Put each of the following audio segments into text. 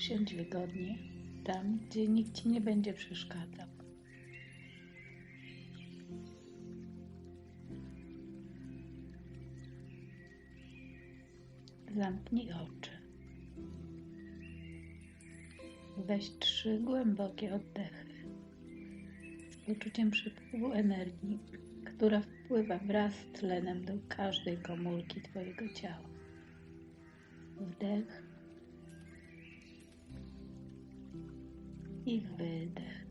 Siądź wygodnie, tam, gdzie nikt ci nie będzie przeszkadzał. Zamknij oczy. Weź trzy głębokie oddechy z poczuciem przepływu energii, która wpływa wraz z tlenem do każdej komórki Twojego ciała. Wdech i wydech.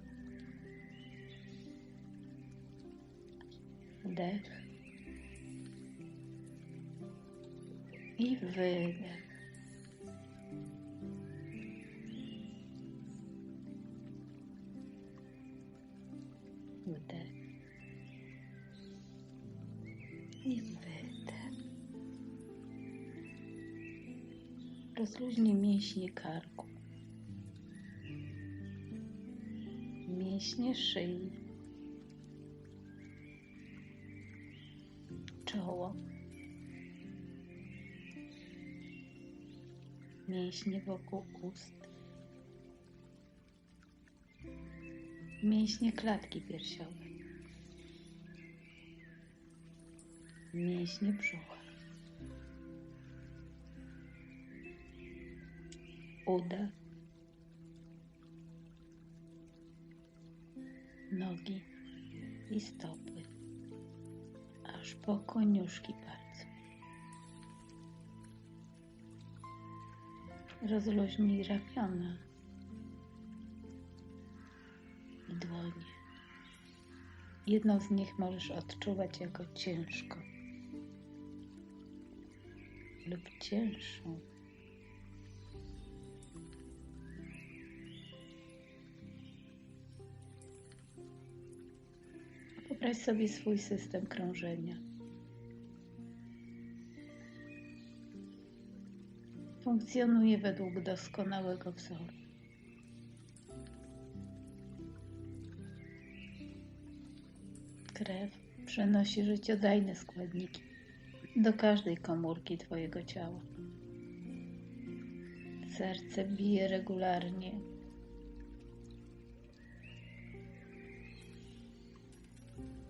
Wdech i wydech. Wdech i wydech. Rozluźnij mięśnie karku, mięśnie szyi, czoło, mięśnie wokół ust, mięśnie klatki piersiowej, mięśnie brzucha, uda, nogi i stopy, aż po koniuszki palców. Rozluźnij ramiona i dłonie. Jedną z nich możesz odczuwać jako ciężką lub cięższą. Wyobraź sobie swój system krążenia. Funkcjonuje według doskonałego wzoru. Krew przenosi życiodajne składniki do każdej komórki Twojego ciała. Serce bije regularnie.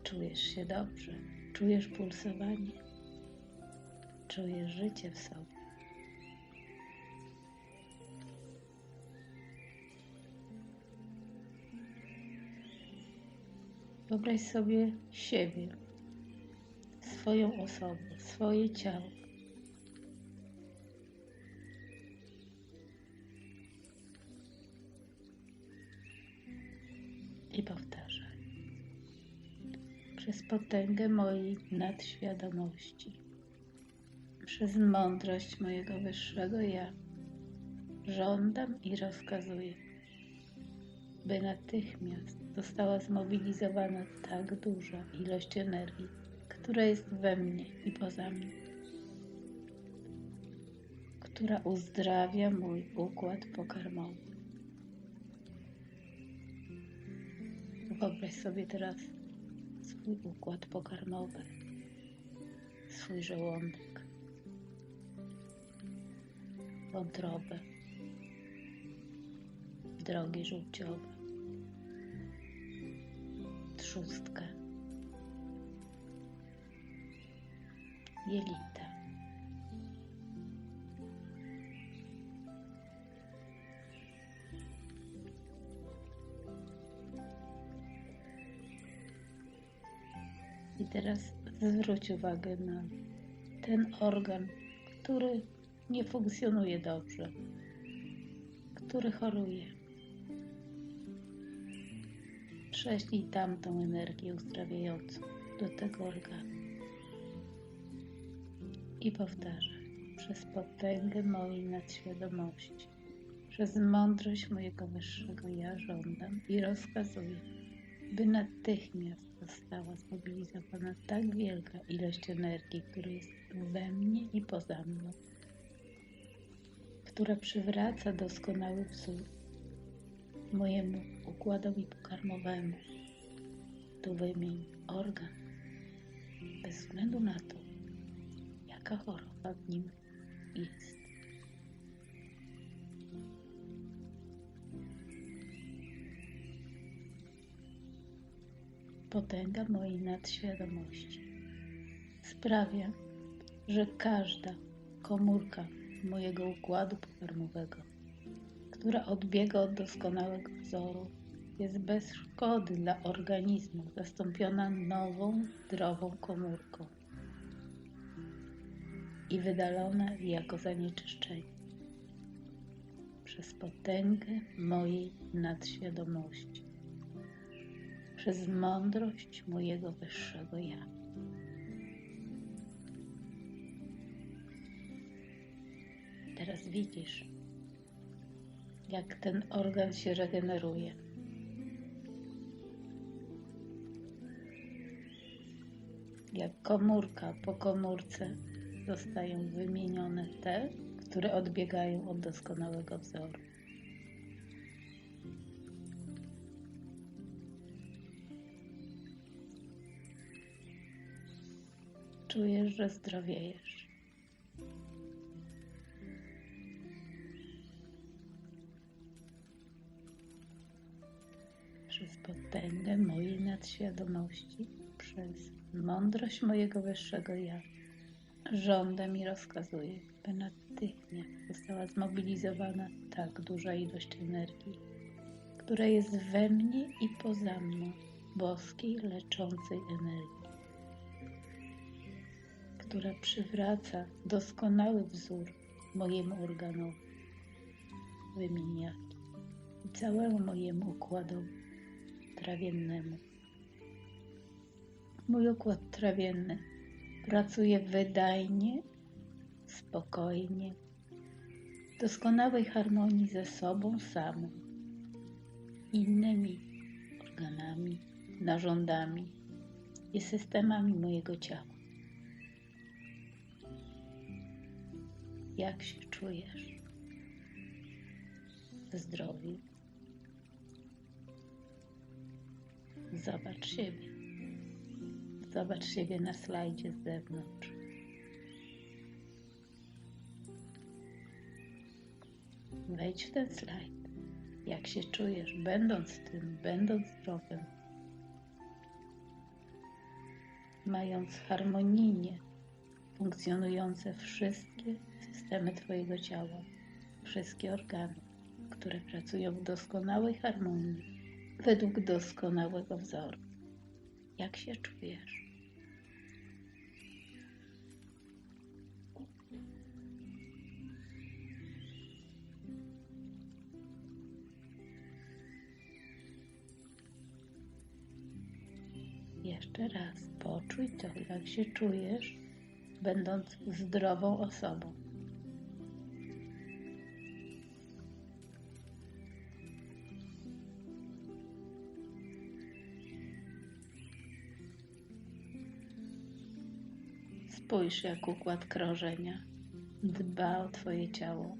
Czujesz się dobrze, czujesz pulsowanie, czujesz życie w sobie. Wyobraź sobie siebie, swoją osobę, swoje ciało. I powtarzaj. Przez potęgę mojej nadświadomości, przez mądrość mojego wyższego ja, żądam i rozkazuję, by natychmiast została zmobilizowana tak duża ilość energii, która jest we mnie i poza mnie, która uzdrawia mój układ pokarmowy. Wyobraź sobie teraz swój układ pokarmowy, swój żołądek, wątrobę, drogi żółciowe, trzustkę, jelita. I teraz zwróć uwagę na ten organ, który nie funkcjonuje dobrze, który choruje. Prześlij tamtą energię uzdrawiającą do tego organu. I powtarzaj przez potęgę mojej nadświadomości, przez mądrość mojego wyższego ja żądam i rozkazuję, by natychmiast została zmobilizowana tak wielka ilość energii, która jest we mnie i poza mną, która przywraca doskonały wzór mojemu układowi pokarmowemu. Tu wymień organ, bez względu na to, jaka choroba w nim jest. Potęga mojej nadświadomości. Sprawia, że każda komórka mojego układu pokarmowego, która odbiega od doskonałego wzoru, jest bez szkody dla organizmu, zastąpiona nową, zdrową komórką i wydalona jako zanieczyszczenie przez potęgę mojej nadświadomości, przez mądrość mojego wyższego ja. Teraz widzisz, jak ten organ się regeneruje. Jak komórka po komórce zostają wymienione te, które odbiegają od doskonałego wzoru. Czujesz, że zdrowiejesz. Przez potęgę mojej nadświadomości, przez mądrość mojego wyższego ja, żądam i rozkazuję, by natychmiast została zmobilizowana tak duża ilość energii, która jest we mnie i poza mną, boskiej, leczącej energii, która przywraca doskonały wzór mojemu organowi, wymieniaki i całemu mojemu układowi trawiennemu. Mój układ trawienny pracuje wydajnie, spokojnie, w doskonałej harmonii ze sobą samym, innymi organami, narządami i systemami mojego ciała. Jak się czujesz zdrowiu? Zobacz siebie. Zobacz siebie na slajdzie z zewnątrz. Wejdź w ten slajd. Jak się czujesz, będąc tym, będąc zdrowym, mając harmonijnie funkcjonujące wszystkie systemy Twojego ciała, wszystkie organy, które pracują w doskonałej harmonii, według doskonałego wzoru. Jak się czujesz? Jeszcze raz poczuj to, jak się czujesz, będąc zdrową osobą. Spójrz, jak układ krążenia dba o Twoje ciało.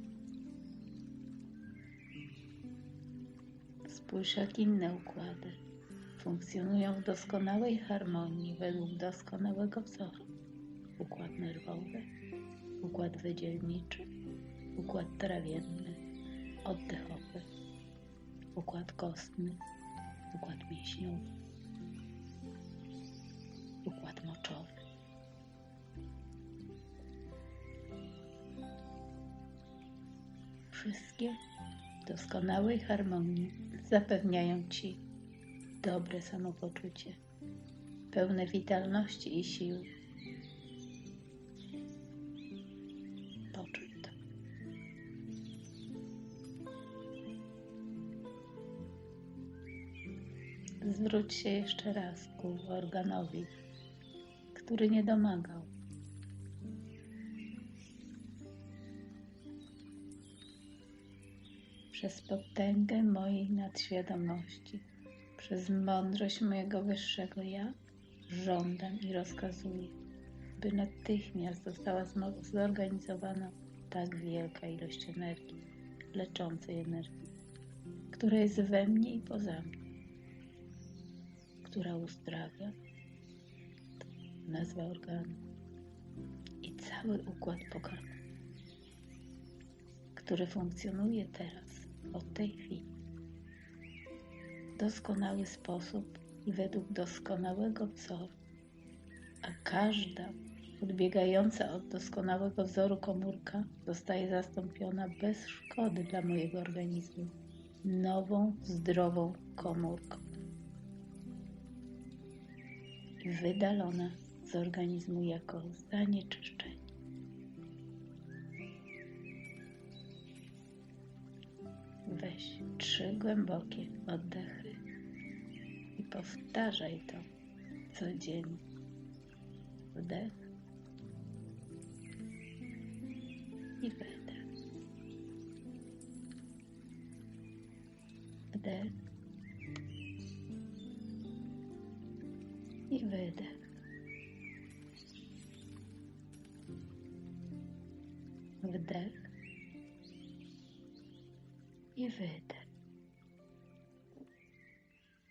Spójrz, jak inne układy funkcjonują w doskonałej harmonii według doskonałego wzoru. Układ nerwowy, układ wydzielniczy, układ trawienny, oddechowy, układ kostny, układ mięśniowy, układ moczowy. Wszystkie w doskonałej harmonii zapewniają Ci dobre samopoczucie, pełne witalności i siły. Poczuj to. Zwróć się jeszcze raz ku organowi, który nie domagał. Przez potęgę mojej nadświadomości przez mądrość mojego wyższego ja żądam i rozkazuję, by natychmiast została zorganizowana tak wielka ilość energii, leczącej energii, która jest we mnie i poza mnie, która uzdrawia, nazwa organu i cały układ pokarmowy, który funkcjonuje teraz, od tej chwili doskonały sposób, i według doskonałego wzoru, a każda odbiegająca od doskonałego wzoru komórka zostaje zastąpiona bez szkody dla mojego organizmu nową, zdrową komórką i wydalona z organizmu jako zanieczyszczenie. Weź trzy głębokie oddechy i powtarzaj to codziennie. Wdech i wydech. Wdech i wydech. Wdech i wydech.